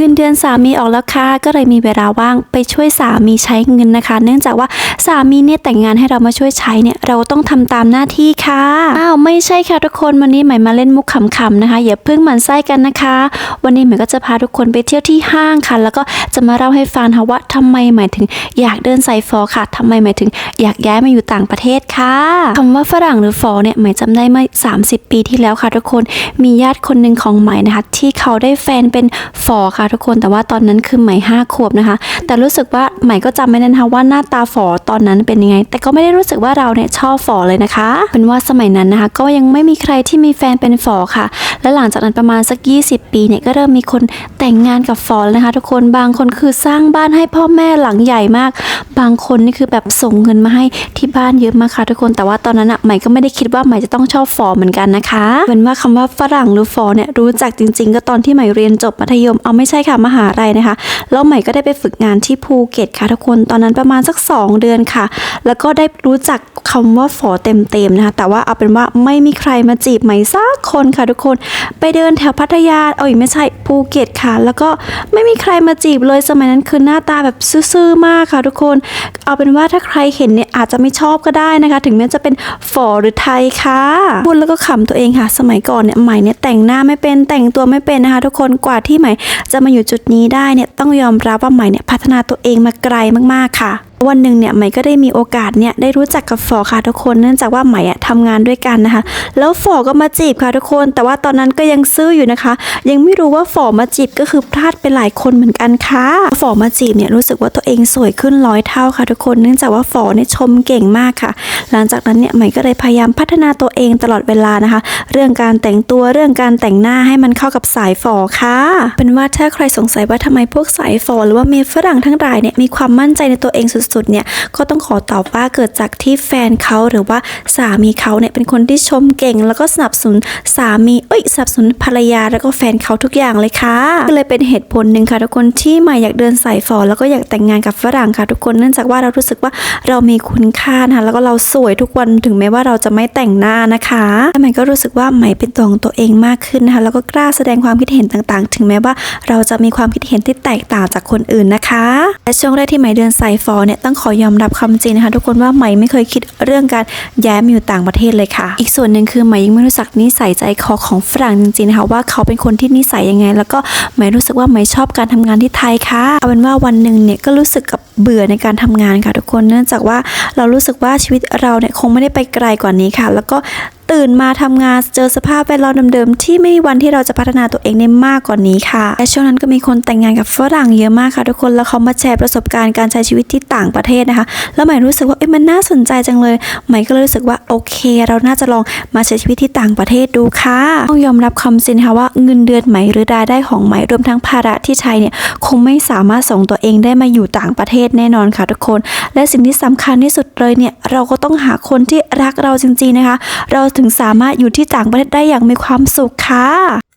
เงินเดือนสามีออกแล้วค่ะก็เลยมีเวลาว่างไปช่วยสามีใช้เงินนะคะ เนื่องจากว่าสามีเนี่ยแต่งงานให้เรามาช่วยใช้เนี่ยเราต้องทำตามหน้าที่ค่ะอ้าวไม่ใช่ค่ะทุกคนวันนี้ใหม่มาเล่นมุกขำๆนะคะอย่าเพิ่งหมั่นไส้กันนะคะ วันนี้ใหม่ก็จะพาทุกคนไปเที่ยวที่ห้างค่ะ แล้วก็จะมาเล่าให้ฟังค่ะว่าทำไมหมายถึงอยากเดินสายฟอค่ะทำไมหมายถึงอยากย้ายมาอยู่ต่างประเทศค่ะคำว่าฝรั่งหรือฟอเนี่ยหมายจำได้เมื่อ 30 ปีที่แล้วค่ะ ทุกคนมีญาติคนหนึ่งของใหม่นะคะที่เขาได้แฟนเป็นฟอค่ะทุกคนแต่ว่าตอนนั้นคือใหม่ห้าขวบนะคะ แต่รู้สึกว่าใหม่ก็จำไม่ได้นะคะว่าหน้าตาฟอตอนนั้นเป็นยังไง แต่ก็ไม่ได้รู้สึกว่าเราเนี่ยชอบฟอเลยนะคะ เป็นว่าสมัยนั้นนะคะ ก็ยังไม่มีใครที่มีแฟนเป็นฟอค่ะ และหลังจากนั้นประมาณสัก 20 ปีเนี่ยก็เริ่มมีคนแต่งงานกับฟอแล้วนะคะ ทุกคนบางคนคือสร้างบ้านให้พ่อแม่หลังใหญ่มาก บางคนนี่คือแบบส่งเงินมาให้ที่บ้านเยอะมากค่ะทุกคนแต่ว่าตอนนั้นอะใหม่ก็ไม่ได้คิดว่าใหม่จะต้องชอบฟอเหมือนกันนะคะเป็นว่าคำว่าฝรั่งหรือฟอเนี่ยรู้จักจริง ๆ ก็ตอนที่ใหม่เรียนจบมัธยมเอาไม่ใช่ค่ะมหาลัยนะคะแล้วใหม่ก็ได้ไปฝึกงานที่ภูเก็ตค่ะทุกคนตอนนั้นประมาณสัก 2 เดือนค่ะ แล้วก็ได้รู้จักคำว่าฟอเต็มๆนะคะแต่ว่าเอาเป็นว่าไม่มีใครมาจีบใหม่สักคนค่ะทุกคนไปเดินแถวพัทยาเอ้ยไม่ใช่ภูเก็ตค่ะ แล้วก็ไม่มีใครมาจีบเลยสมัยนั้นคือหน้าตาแบบซื่อๆมากค่ะทุกคน เอาเป็นว่าถ้าใครเห็นเนี่ยอาจจะไม่ชอบก็ได้นะคะ ถึงแม้จะเป็นฝอหรือไทยค่ะพูดแล้วก็ขำตัวเองค่ะ สมัยก่อนเนี่ยใหม่เนี่ยแต่งหน้าไม่เป็นแต่งตัวไม่เป็นนะคะ ทุกคนกว่าที่ใหม่จะมาอยู่จุดนี้ได้เนี่ยต้องยอมรับว่าใหม่เนี่ยพัฒนาตัวเองมาไกลมากๆค่ะ วันหนึ่งเนี่ยใหม่ก็ได้มีโอกาสเนี่ยได้รู้จักกับฝอค่ะทุกคน เนื่องจากว่าใหม่อะทำงานด้วยกันนะคะ แล้วฝอก็มาจีบค่ะทุกคน แต่ว่าตอนนั้นก็ยังซื่ออยู่นะคะ ยังไม่รู้ว่าฝอมาจีบก็คือพลาดไปหลายคนเหมือนกันค่ะฝอมาจีบเนี่ยรู้สึกว่าตัวเองสวยขึ้นร้อยเท่าค่ะทุกคน เนื่องจากว่าฝอเนี่ยชมเก่งมากค่ะ หลังจากนั้นเนี่ยใหม่ก็เลยพยายามพัฒนาตัวเองตลอดเวลานะคะ เรื่องการแต่งตัวเรื่องการแต่งหน้าให้มันเข้ากับสายฝอค่ะ เป็นว่าถ้าใครสงสัยว่าทำไมพวกสายฝอหรือว่าเมฝรั่งทั้งหลายเนี่ยมีความมั่นใจในตัวเองสุดๆเนี่ยก็ต้องขอตอบว่าเกิดจากที่แฟนเขาหรือว่าสามีเขาเนี่ยเป็นคนที่ชมเก่ง แล้วก็สนับสนุนสามีเอ้ยสนับสนุนภรรยาแล้วก็แฟนเขาทุกอย่างเลยค่ะก็เลยเป็นเหตุผลหนึ่งค่ะทุกคนที่ใหม่อยากเดินสายฝอแล้วก็อยากแต่งงานกับฝรั่งค่ะทุกคนเนื่องจากว่าเรารู้สึกว่าเรามีคุณค่านะคะแล้วก็เราสวยทุกวันถึงแม้ว่าเราจะไม่แต่งหน้านะคะแล้วใหม่ก็รู้สึกว่าใหม่เป็นตัวของตัวเองมากขึ้นนะคะแล้วก็กล้าแสดงความคิดเห็นต่างๆ ถึงแม้ว่าเราจะมีความคิดเห็นที่แตกต่างจากคนอื่นนะคะและช่วงแรกที่ใหม่เดินสายฝอเนี่ยต้องขอยอมรับควาจริงนะคะ ทุกคนว่าใหม่ไม่เคยคิดเรื่องการย้ายมาอยู่ต่างประเทศเลยค่ะ อีกส่วนหนึ่งคือใหม่ยังไม่รู้จักนิสัยใจคอของฝรั่งจริงๆนะคะว่าเขาเป็นคนที่นิสัยยังไง แล้วก็ใหม่รู้สึกว่าใหม่ชอบการทำงานที่ไทยค่ะเอาเป็นว่าวันหนึ่งเนี่ยก็รู้สึกกับเบื่อในการทำงานค่ะทุกคนเนื่องจากว่าเรารู้สึกว่าชีวิตเราเนี่ยคงไม่ได้ไปไกลกว่านี้ค่ะ แล้วก็ ตื่นมาทำงานเจอสภาพแวดล้อมเดิมๆที่ไม่มีวันที่เราจะพัฒนาตัวเองได้มากกว่านี้ค่ะและช่วงนั้นก็มีคนแต่งงานกับฝรั่งเยอะมากค่ะทุกคนแล้วเขามาแชร์ประสบการณ์การใช้ชีวิตที่ต่างประเทศนะคะ แล้วใหม่รู้สึกว่าเอ้ยมันน่าสนใจจังเลยใหม่ก็เลยรู้สึกว่าโอเค เราน่าจะลองมาใช้ชีวิตที่ต่างประเทศดูค่ะต้องยอมรับคำสินะคะว่าเงินเดือนใหม่หรือรายได้ของใหม่รวมทั้งภาระที่ใช้เนี่ยคงไม่สามารถส่งตัวเองได้มาอยู่ต่างประเทศแน่นอนค่ะทุกคน และสิ่งที่สำคัญที่สุดเลยเนี่ยเราก็ต้องหาคนที่รักเราจริงๆนะคะ เราถึงสามารถอยู่ที่ต่างประเทศได้อย่างมีความสุขค่ะ